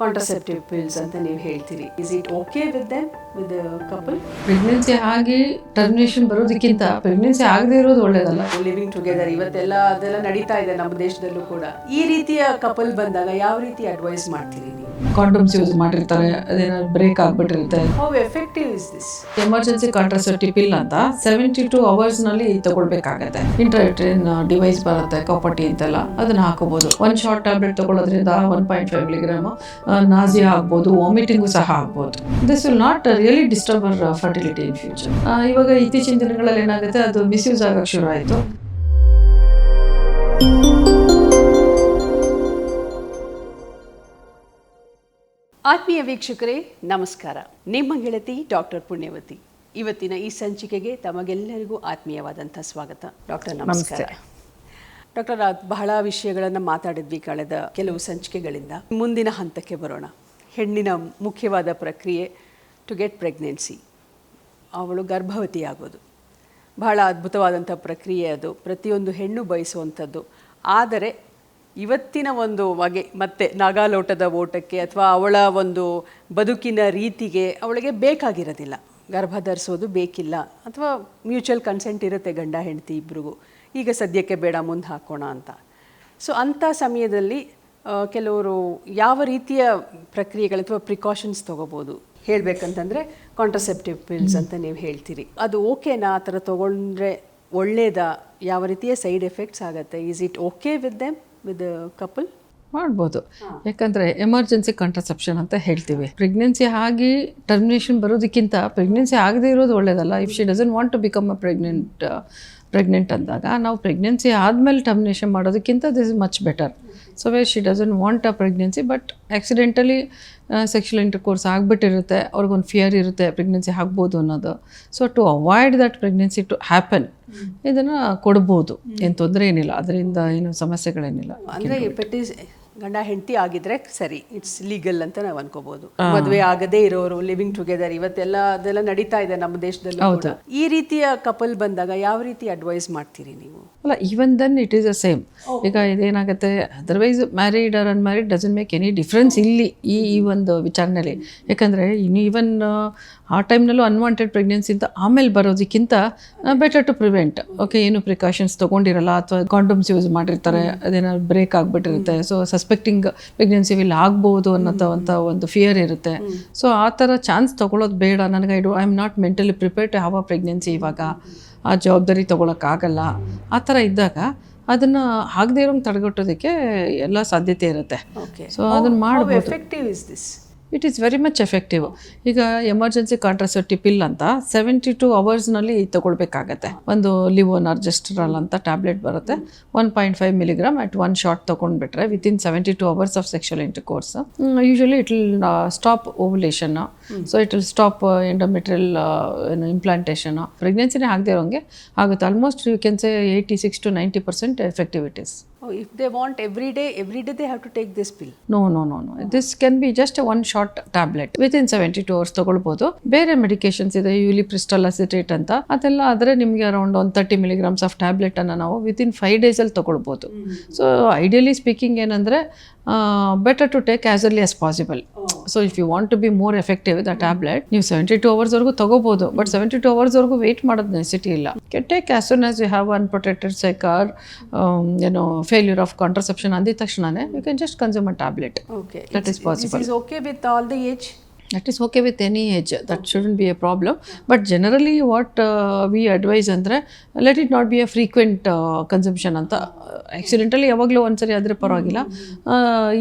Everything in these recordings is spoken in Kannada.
ಕಾಂಟ್ರಸೆಪ್ಟಿವ್ ಪಿಲ್ಸ್ ಅಂತ ನೀವು ಹೇಳ್ತೀರಿ. Is it okay with them with couple pregnancy ಆಗಿ ಟರ್ಮಿನೇಷನ್ ಬರೋದಕ್ಕಿಂತ ಪ್ರೆಗ್ನೆನ್ಸಿ ಆಗದೆ ಇರೋದು ಒಳ್ಳೇದಲ್ಲ. ಲಿವಿಂಗ್ ಟುಗೆದರ್ ಇವತ್ತೆಲ್ಲ ಅದೆಲ್ಲ ನಡೀತಾ ಇದೆ ನಮ್ಮ ದೇಶದಲ್ಲೂ ಕೂಡ. ಈ ರೀತಿಯ ಕಪಲ್ ಬಂದಾಗ ಯಾವ ರೀತಿ ಅಡ್ವೈಸ್ ಮಾಡ್ತೀರಿ ನೀವು? ಕಾಂಡೋಮ್ಸ್ ಯೂಸ್ ಮಾಡಿರ್ತಾರೆ ಅದೇನಾದ್ರು break ಆಗ್ಬಿಟ್ಟಿರುತ್ತೆ. How effective is this emergency contraceptive pill ಅಂತ ಸೆವೆಂಟಿ ಟು ಅವರ್ಸ್ನಲ್ಲಿ ತಗೊಳ್ಬೇಕಾಗತ್ತೆ. ಇಂಟ್ರಾಟ್ರಿನ್ ಡಿವೈಸ್ ಬರುತ್ತೆ ಕಾಪಟಿ ಅಂತೆಲ್ಲ ಅದನ್ನ ಹಾಕೋಬಹುದು ಒಂದ್ short tablet ತಗೊಳ್ಳೋದ್ರಿಂದ one point five milligram nausea ಆಗ್ಬೋದು ವಾಮಿಟಿಂಗು ಸಹ ಆಗ್ಬೋದು. This will not really disturb our fertility in future ಇವಾಗ ಇತ್ತೀಚಿನ ದಿನಗಳಲ್ಲಿ ಏನಾಗುತ್ತೆ ಅದು ಮಿಸ್ಯೂಸ್ ಆಗಕ್ಕೆ ಶುರು ಆಯಿತು. ಆತ್ಮೀಯ ವೀಕ್ಷಕರೇ ನಮಸ್ಕಾರ. ನಿಮ್ಮ ಗೆಳತಿ ಡಾಕ್ಟರ್ ಪುಣ್ಯವತಿ. ಇವತ್ತಿನ ಈ ಸಂಚಿಕೆಗೆ ತಮಗೆಲ್ಲರಿಗೂ ಆತ್ಮೀಯವಾದಂಥ ಸ್ವಾಗತ. ಡಾಕ್ಟರ್ ನಮಸ್ಕಾರ. ಡಾಕ್ಟರ್ ಬಹಳ ವಿಷಯಗಳನ್ನು ಮಾತಾಡಿದ್ವಿ ಕಳೆದ ಕೆಲವು ಸಂಚಿಕೆಗಳಿಂದ. ಮುಂದಿನ ಹಂತಕ್ಕೆ ಬರೋಣ. ಹೆಣ್ಣಿನ ಮುಖ್ಯವಾದ ಪ್ರಕ್ರಿಯೆ ಟು ಗೆಟ್ ಪ್ರೆಗ್ನೆನ್ಸಿ ಅವಳು ಗರ್ಭವತಿಯಾಗೋದು. ಬಹಳ ಅದ್ಭುತವಾದಂಥ ಪ್ರಕ್ರಿಯೆ ಅದು. ಪ್ರತಿಯೊಂದು ಹೆಣ್ಣು ಬಯಸುವಂಥದ್ದು. ಆದರೆ, ಇವತ್ತಿನ ಒಂದು ಬಗೆ ಮತ್ತೆ ನಾಗಾಲೋಟದ ಓಟಕ್ಕೆ ಅಥವಾ ಅವಳ ಒಂದು ಬದುಕಿನ ರೀತಿಗೆ ಅವಳಿಗೆ ಬೇಕಾಗಿರೋದಿಲ್ಲ. ಗರ್ಭ ಧರಿಸೋದು ಬೇಕಿಲ್ಲ. ಅಥವಾ ಮ್ಯೂಚುವಲ್ ಕನ್ಸೆಂಟ್ ಇರುತ್ತೆ ಗಂಡ, ಹೆಂಡತಿ ಇಬ್ರಿಗೂ. ಈಗ ಸದ್ಯಕ್ಕೆ ಬೇಡ ಮುಂದೆ ಹಾಕೋಣ ಅಂತ. ಸೊ ಅಂಥ ಸಮಯದಲ್ಲಿ ಕೆಲವರು ಯಾವ ರೀತಿಯ ಪ್ರಕ್ರಿಯೆಗಳು ಅಥವಾ ಪ್ರಿಕಾಷನ್ಸ್ ತೊಗೋಬೋದು? ಹೇಳಬೇಕಂತಂದರೆ ಕಾಂಟ್ರಸೆಪ್ಟಿವ್ ಪಿಲ್ಸ್ ಅಂತ ನೀವು ಹೇಳ್ತೀರಿ. ಅದು ಓಕೆನಾ ಆ ಥರ ತೊಗೊಂಡ್ರೆ ಒಳ್ಳೆಯದಾ ಯಾವ ರೀತಿಯ ಸೈಡ್ ಎಫೆಕ್ಟ್ಸ್ ಆಗುತ್ತೆ? Is it okay with them with couple ಮಾಡ್ಬೋದು. ಯಾಕಂದರೆ ಎಮರ್ಜೆನ್ಸಿ ಕಾಂಟ್ರಸೆಪ್ಷನ್ ಅಂತ ಹೇಳ್ತೀವಿ. ಪ್ರೆಗ್ನೆನ್ಸಿ ಆಗಿ ಟರ್ಮಿನೇಷನ್ ಬರೋದಕ್ಕಿಂತ ಪ್ರೆಗ್ನೆನ್ಸಿ ಆಗದೆ ಇರೋದು ಒಳ್ಳೇದಲ್ಲ. If she doesn't want to become a pregnant pregnant ಅಂದಾಗ ನಾವು ಪ್ರೆಗ್ನೆನ್ಸಿ ಆದಮೇಲೆ ಟರ್ಮಿನೇಷನ್ ಮಾಡೋದಕ್ಕಿಂತ this is much better so way she doesn't want a pregnancy but accidentally inter intercourse ಆಗಿಬಿಟ್ಟಿರುತ್ತೆ ಅವ್ರಿಗೊಂದು ಫಿಯರ್ ಇರುತ್ತೆ ಪ್ರೆಗ್ನೆನ್ಸಿ ಆಗ್ಬೋದು ಅನ್ನೋದು. So to avoid that pregnancy to happen ಇದನ್ನು ಕೊಡ್ಬೋದು. ಏನು ತೊಂದರೆ ಏನಿಲ್ಲ. ಅದರಿಂದ ಏನು ಸಮಸ್ಯೆಗಳೇನಿಲ್ಲ. ಅಂದರೆ ಗಂಡ ಹೆಂಡತಿ ಆಗಿದ್ರೆ ಸರಿ ಇಟ್ಸ್ ಲೀಗಲ್ ಅಂತ ನಾವು ಅನ್ಕೋಬಹುದು ಮದುವೆ ಆಗದೇ ಇರೋರು ಲಿವಿಂಗ್ ಟುಗೆದರ್ ಇವತ್ತೆಲ್ಲ ಅದೆಲ್ಲ ನಡೀತಾ ಇದೆ ನಮ್ಮ ದೇಶದಲ್ಲಿ ಕೂಡ. ಈ ರೀತಿಯ ಕಪಲ್ ಬಂದಾಗ ಯಾವ ರೀತಿ ಅಡ್ವೈಸ್ ಮಾಡ್ತೀರಿ ನೀವು? ಅಲ್ಲ even then it is a same ಈಗ ಇದೇನಾಗುತ್ತೆ otherwise married or unmarried doesn't make any difference ಇಲ್ಲಿ ಈ ಈ ಒಂದು ವಿಚಾರಣೆಯಲ್ಲಿ ಯಾಕಂದರೆ ಇನ್ನು ಈವನ್ ಆ ಟೈಮ್ನಲ್ಲೂ ಅನ್ವಾಂಟೆಡ್ ಪ್ರೆಗ್ನೆನ್ಸಿ ಅಂತ ಆಮೇಲೆ ಬರೋದಕ್ಕಿಂತ ಬೆಟರ್ ಟು ಪ್ರಿವೆಂಟ್ ಓಕೆ ಏನು ಪ್ರಿಕಾಷನ್ಸ್ ತೊಗೊಂಡಿರಲ್ಲ ಅಥವಾ ಕಾಂಡೋಮ್ಸ್ ಯೂಸ್ ಮಾಡಿರ್ತಾರೆ ಅದೇನಾದ್ರು ಬ್ರೇಕ್ ಆಗಿಬಿಟ್ಟಿರುತ್ತೆ ಸೊ ಸಸ್ಪೆಕ್ಟಿಂಗ್ ಪ್ರೆಗ್ನೆನ್ಸಿ ವಿಲ್ ಆಗ್ಬೋದು ಅನ್ನೋಂಥ ಒಂದು ಫಿಯರ್ ಇರುತ್ತೆ. ಸೊ ಆ ಥರ ಚಾನ್ಸ್ ತೊಗೊಳೋದು ಬೇಡ. ನನಗೆ I do I am not mentally prepared to have a pregnancy ಇವಾಗ. ಆ ಜವಾಬ್ದಾರಿ ತೊಗೊಳಕ್ಕಾಗಲ್ಲ. ಆ ಥರ ಇದ್ದಾಗ ಅದನ್ನು ಆಗದೇ ಇರೋಂಗೆ ತಡೆಗಟ್ಟೋದಕ್ಕೆ ಎಲ್ಲ ಸಾಧ್ಯತೆ ಇರುತ್ತೆ. ಓಕೆ ಸೊ ಅದನ್ನು ಮಾಡಬೇಕು effective is this it is very much effective ಈಗ ಎಮರ್ಜೆನ್ಸಿ ಕಾಂಟ್ರಸೆಪ್ಟಿವ್ ಪಿಲ್ ಅಂತ ಸೆವೆಂಟಿ ಟು ಅವರ್ಸ್ನಲ್ಲಿ ತೊಗೊಳ್ಬೇಕಾಗತ್ತೆ. ಒಂದು ಲಿವೋನಾರ್ಜೆಸ್ಟ್ರಾಲ್ ಅಂತ ಟ್ಯಾಬ್ಲೆಟ್ ಬರುತ್ತೆ. One point five milligram at one shot ತೊಗೊಂಡ್ಬಿಟ್ರೆ within seventy two hours of sexual intercourse usually it will stop ovulation so it will stop endometrial ಏನು ಇಂಪ್ಲಾಂಟೇಷನ್ ಪ್ರೆಗ್ನೆನ್ಸಿನೇ ಆಗದೆ ಇರೋಂಗೆ ಆಗುತ್ತೆ. Almost you can say eighty six to ninety percent effectivities if they want every day every day they have to take this pill no no no no this can be just one short tablet within seventy two hours ತಗೊಳ್ಬೋದು. ಬೇರೆ ಮೆಡಿಕೇಶನ್ಸ್ ಇದೆ ಯೂಲಿಪ್ರಿಸ್ಟಲ್ ಅಸಿಟೇಟ್ ಅಂತ. ಅದೆಲ್ಲ ಆದರೆ ನಿಮಗೆ around one thirty milligrams of tablet ಅನ್ನು ನಾವು ವಿತ್ ಇನ್ ಫೈವ್ ಡೇಸಲ್ಲಿ ತಗೊಳ್ಬೋದು. ಸೊ ಐಡಿಯಲಿ ಸ್ಪೀಕಿಂಗ್ ಏನಂದರೆ better to take as early as possible so if you want to be more effective the tablet ನೀವು ಸೆವೆಂಟಿ ಟು ಅವರ್ಸ್ವರೆಗೂ ತಗೋಬಹುದು ಬಟ್ ಸೆವೆಂಟಿ ಟು ಅವರ್ಸ್ವರೆಗೂ ವೇಟ್ ಮಾಡೋದು ನೆಸಿಟಿ ಇಲ್ಲ. ಕೆಟ್ಟ as soon as you have unprotected sex or ಏನೋ ಫೇಲ್ಯೂರ್ ಆಫ್ ಕಾಂಟ್ರಸೆಪ್ಷನ್ ಅಂದಿದ ತಕ್ಷಣನೇ you can just consume a tablet okay That is possible. This is okay with all the age that is okay with any age that should be a problem but generally what we advise ಅಂದರೆ let it not be a frequent consumption ಅಂತ. ಆಕ್ಸಿಡೆಂಟಲಿ ಯಾವಾಗಲೂ ಒಂದ್ಸರಿ ಆದರೆ ಪರವಾಗಿಲ್ಲ.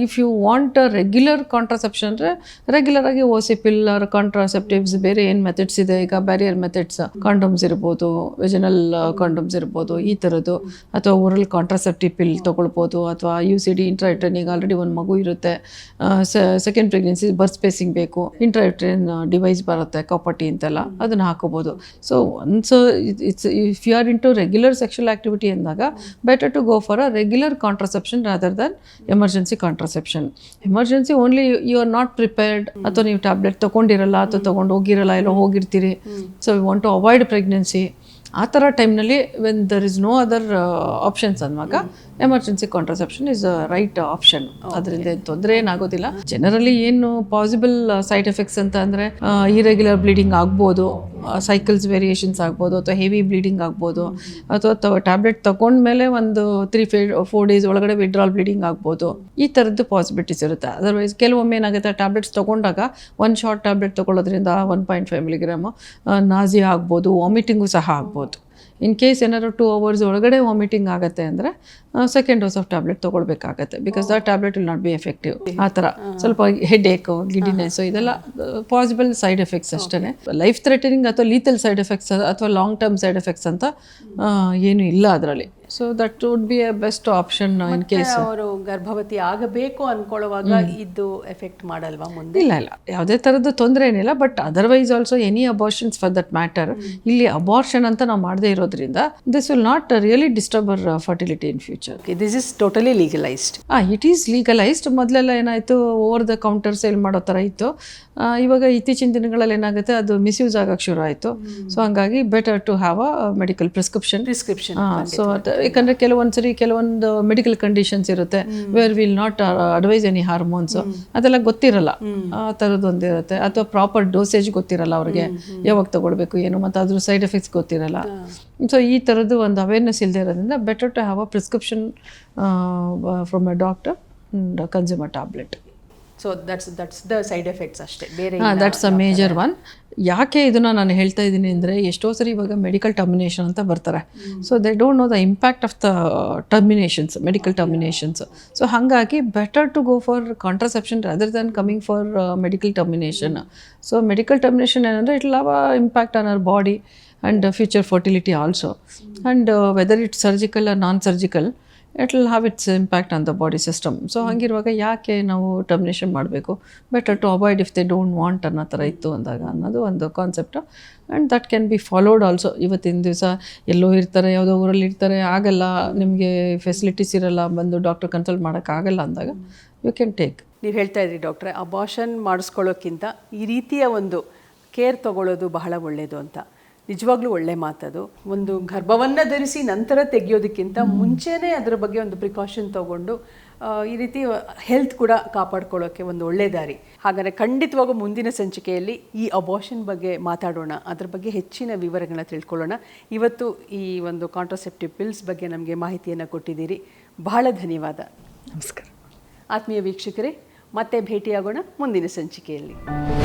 If you want regular contraception ಅಂದರೆ ರೆಗ್ಯುಲರ್ ಆಗಿ ಓ ಸಿ ಪಿಲ್ಲರ್ ಕಾಂಟ್ರಾಸೆಪ್ಟಿವ್ಸ್ ಬೇರೆ ಏನು ಮೆಥಡ್ಸ್ ಇದೆ? ಈಗ ಬ್ಯಾರಿಯರ್ ಮೆಥಡ್ಸ್ ಕಾಂಡೋಮ್ಸ್ ಇರ್ಬೋದು ವೆಜನಲ್ ಕಾಂಡೋಮ್ಸ್ ಇರ್ಬೋದು ಈ ಥರದ್ದು ಅಥವಾ ಓರಲ್ ಕಾಂಟ್ರಾಸೆಪ್ಟಿವ್ ಪಿಲ್ ತೊಗೊಳ್ಬೋದು ಅಥವಾ ಯು ಸಿ ಡಿ ಇಂಟ್ರಾಟ್ರನ್ ಈಗ ಆಲ್ರೆಡಿ ಒಂದು ಮಗು ಇರುತ್ತೆ. ಸೆಕೆಂಡ್ ಪ್ರೆಗ್ನೆನ್ಸಿ ಬರ್ತ್ ಸ್ಪೇಸಿಂಗ್ ಬೇಕು. ಇಂಟ್ರಾಟ್ರನ್ ಡಿವೈಸ್ ಬರುತ್ತೆ ಕಾಪಟಿ ಅಂತೆಲ್ಲ, ಅದನ್ನು ಹಾಕೋಬೋದು. So once it's if you are into regular sexual activity ಅಂದಾಗ better to go for a regular contraception rather than emergency contraception emergency only you are not prepared ಅಥವಾ ನೀವು ಟ್ಯಾಬ್ಲೆಟ್ ತೊಗೊಂಡಿರಲ್ಲ, ಅಥವಾ ತೊಗೊಂಡು ಹೋಗಿರಲ್ಲ, ಎಲ್ಲೋ ಹೋಗಿರ್ತೀರಿ. So you want to avoid pregnancy ಆ ಥರ ಟೈಮ್ನಲ್ಲಿ when there is no other options ಅನ್ನುವಾಗ emergency contraception is right option ಅದರಿಂದ ತೊಂದರೆ ಏನಾಗೋದಿಲ್ಲ. ಜನರಲ್ಲಿ ಏನು ಪಾಸಿಬಲ್ ಸೈಡ್ ಎಫೆಕ್ಟ್ಸ್ ಅಂತ ಅಂದರೆ ಇರೆಗ್ಯುಲರ್ ಬ್ಲೀಡಿಂಗ್ ಆಗ್ಬೋದು ಸೈಕಲ್ಸ್ ವೇರಿಯೇಷನ್ಸ್ ಆಗ್ಬೋದು ಅಥವಾ ಹೆವಿ ಬ್ಲೀಡಿಂಗ್ ಆಗ್ಬೋದು ಅಥವಾ ಟ್ಯಾಬ್ಲೆಟ್ ತಗೊಂಡ್ಮೇಲೆ ಒಂದು ತ್ರೀ ಫೇ ಫೋರ್ ಡೇಸ್ ಒಳಗಡೆ ವಿಡ್ರಾಲ್ ಬ್ಲೀಡಿಂಗ್ ಆಗ್ಬೋದು. ಈ ಥರದ್ದು ಪಾಸಿಬಿಲಿಟೀಸ್ ಇರುತ್ತೆ. ಅದರ್ವೈಸ್ ಕೆಲವೊಮ್ಮೆ ಏನಾಗುತ್ತೆ ಟ್ಯಾಬ್ಲೆಟ್ಸ್ ತೊಗೊಂಡಾಗ one short tablet ತೊಗೊಳ್ಳೋದ್ರಿಂದ one point five milligram nausea ಆಗ್ಬೋದು ವಾಮಿಟಿಂಗು ಸಹ ಆಗ್ಬೋದು. ಇನ್ ಕೇಸ್ ಏನಾದ್ರು ಟೂ ಅವರ್ಸ್ ಒಳಗಡೆ ವಾಮಿಟಿಂಗ್ ಆಗುತ್ತೆ ಅಂದರೆ second dose of tablet ತೊಗೊಳ್ಬೇಕಾಗತ್ತೆ. Because the tablet will not be effective ಆ ಥರ. ಸ್ವಲ್ಪ ಹೆಡ್ ಏಕು ಗಿಡಿನೆಸ್ಸು ಇದೆಲ್ಲ ಪಾಸಿಬಲ್ ಸೈಡ್ ಎಫೆಕ್ಟ್ಸ್ ಅಷ್ಟೇ. ಲೈಫ್ ಥ್ರೆಟನಿಂಗ್ ಅಥವಾ ಲೀತಲ್ ಸೈಡ್ ಎಫೆಕ್ಟ್ಸ್ ಅಥವಾ ಲಾಂಗ್ ಟರ್ಮ್ ಸೈಡ್ ಎಫೆಕ್ಟ್ಸ್ ಅಂತ ಏನು ಇಲ್ಲ ಅದರಲ್ಲಿ. So that would be a best option in case ಅವರು ಗರ್ಭವತಿ ಆಗಬೇಕು ಅನ್ಕೊಳ್ಳುವಾಗ ಇದು ಎಫೆಕ್ಟ್ ಮಾಡಲ್ವಾ ಮುಂದೆ? ಇಲ್ಲ ಇಲ್ಲ. ಯಾವುದೇ ಥರದ್ದು ತೊಂದರೆ ಏನಿಲ್ಲ but otherwise also any abortions for that matter ಇಲ್ಲಿ ಅಬಾರ್ಷನ್ ಅಂತ ನಾವು ಮಾಡದೇ ಇರೋದ್ರಿಂದ this will not really disturb our fertility in future this is totally legalised ah it is legalised ಮೊದಲೆಲ್ಲ ಏನಾಯಿತು ಓವರ್ ದ ಕೌಂಟರ್ ಸೇಲ್ ಮಾಡೋ ಥರ ಇತ್ತು. ಇವಾಗ ಇತ್ತೀಚಿನ ದಿನಗಳಲ್ಲಿ ಏನಾಗುತ್ತೆ ಅದು ಮಿಸ್ಯೂಸ್ ಆಗಕ್ಕೆ ಶುರು ಆಯಿತು. ಸೊ ಹಂಗಾಗಿ better to have a medical prescription prescription so ಯಾಕಂದ್ರೆ ಕೆಲವೊಂದ್ಸರಿ ಕೆಲವೊಂದು ಮೆಡಿಕಲ್ ಕಂಡೀಷನ್ಸ್ ಇರುತ್ತೆ where will not advise any hormones ಅದೆಲ್ಲ ಗೊತ್ತಿರಲ್ಲ. ಆ ಥರದ್ದೊಂದು ಇರುತ್ತೆ. ಅಥವಾ ಪ್ರಾಪರ್ ಡೋಸೇಜ್ ಗೊತ್ತಿರಲ್ಲ ಅವ್ರಿಗೆ. ಯಾವಾಗ ತಗೊಳ್ಬೇಕು ಏನು ಮತ್ತು ಅದ್ರ ಸೈಡ್ ಎಫೆಕ್ಟ್ಸ್ ಗೊತ್ತಿರಲ್ಲ. ಸೊ ಈ ಥರದ್ದು ಒಂದು ಅವೇರ್ನೆಸ್ ಇಲ್ಲದೆ ಇರೋದ್ರಿಂದ better to have a prescription from a doctor consumer tablet so that's that's the side effects ಅಷ್ಟೇ. ಬೇರೆ ದಟ್ಸ್ ಅ ಮೇಜರ್ ಒನ್ ಯಾಕೆ ಇದನ್ನು ನಾನು ಹೇಳ್ತಾ ಇದ್ದೀನಿ ಅಂದರೆ ಎಷ್ಟೋ ಸರಿ ಇವಾಗ ಮೆಡಿಕಲ್ ಟರ್ಮಿನೇಷನ್ ಅಂತ ಬರ್ತಾರೆ. So they don't know the impact of the terminations medical terminations so ಹಾಗಾಗಿ better to go for contraception other than coming for medical termination so medical termination ಏನಂದರೆ it love impact on our body and future fertility also and whether it surgical or non surgical it will have its impact on the body system so ಹಂಗಿರುವಾಗ ಯಾಕೆ ನಾವು ಟರ್ಮಿನೇಷನ್ ಮಾಡಬೇಕು? Better to avoid if they don't want ಅನ್ನೋ ಥರ ಇತ್ತು ಅಂದಾಗ ಅನ್ನೋದು ಒಂದು concept and that can be followed also ಇವತ್ತಿನ ದಿವಸ ಎಲ್ಲೋ ಇರ್ತಾರೆ ಯಾವುದೋ ಊರಲ್ಲಿ ಇರ್ತಾರೆ ಆಗಲ್ಲ ನಿಮಗೆ ಫೆಸಿಲಿಟೀಸ್ ಇರಲ್ಲ ಬಂದು ಡಾಕ್ಟರ್ ಕನ್ಸಲ್ಟ್ ಮಾಡೋಕ್ಕಾಗಲ್ಲ ಅಂದಾಗ ಯು ಕ್ಯಾನ್ ಟೇಕ್ ನೀವು ಹೇಳ್ತಾ ಇದ್ರಿ ಡಾಕ್ಟ್ರೆ ಅಬಾಷನ್ ಮಾಡಿಸ್ಕೊಳ್ಳೋಕ್ಕಿಂತ ಈ ರೀತಿಯ ಒಂದು ಕೇರ್ ತಗೊಳ್ಳೋದು ಬಹಳ ಒಳ್ಳೆಯದು ಅಂತ. ನಿಜವಾಗ್ಲೂ ಒಳ್ಳೆ ಮಾತದು. ಒಂದು ಗರ್ಭವನ್ನು ಧರಿಸಿ ನಂತರ ತೆಗೆಯೋದಕ್ಕಿಂತ ಮುಂಚೆನೇ ಅದರ ಬಗ್ಗೆ ಒಂದು ಪ್ರಿಕಾಷನ್ ತಗೊಂಡು ಈ ರೀತಿ ಹೆಲ್ತ್ ಕೂಡ ಕಾಪಾಡ್ಕೊಳ್ಳೋಕ್ಕೆ ಒಂದು ಒಳ್ಳೆ ದಾರಿ. ಹಾಗಾದರೆ ಖಂಡಿತವಾಗೂ ಮುಂದಿನ ಸಂಚಿಕೆಯಲ್ಲಿ ಈ ಅಬಾಷನ್ ಬಗ್ಗೆ ಮಾತಾಡೋಣ. ಅದ್ರ ಬಗ್ಗೆ ಹೆಚ್ಚಿನ ವಿವರಗಳನ್ನ ತಿಳ್ಕೊಳ್ಳೋಣ. ಇವತ್ತು ಈ ಒಂದು ಕಾಂಟ್ರಾಸೆಪ್ಟಿವ್ ಪಿಲ್ಸ್ ಬಗ್ಗೆ ನಮಗೆ ಮಾಹಿತಿಯನ್ನು ಕೊಟ್ಟಿದ್ದೀರಿ. ಬಹಳ ಧನ್ಯವಾದ. ನಮಸ್ಕಾರ. ಆತ್ಮೀಯ ವೀಕ್ಷಕರೇ ಮತ್ತೆ ಭೇಟಿಯಾಗೋಣ ಮುಂದಿನ ಸಂಚಿಕೆಯಲ್ಲಿ.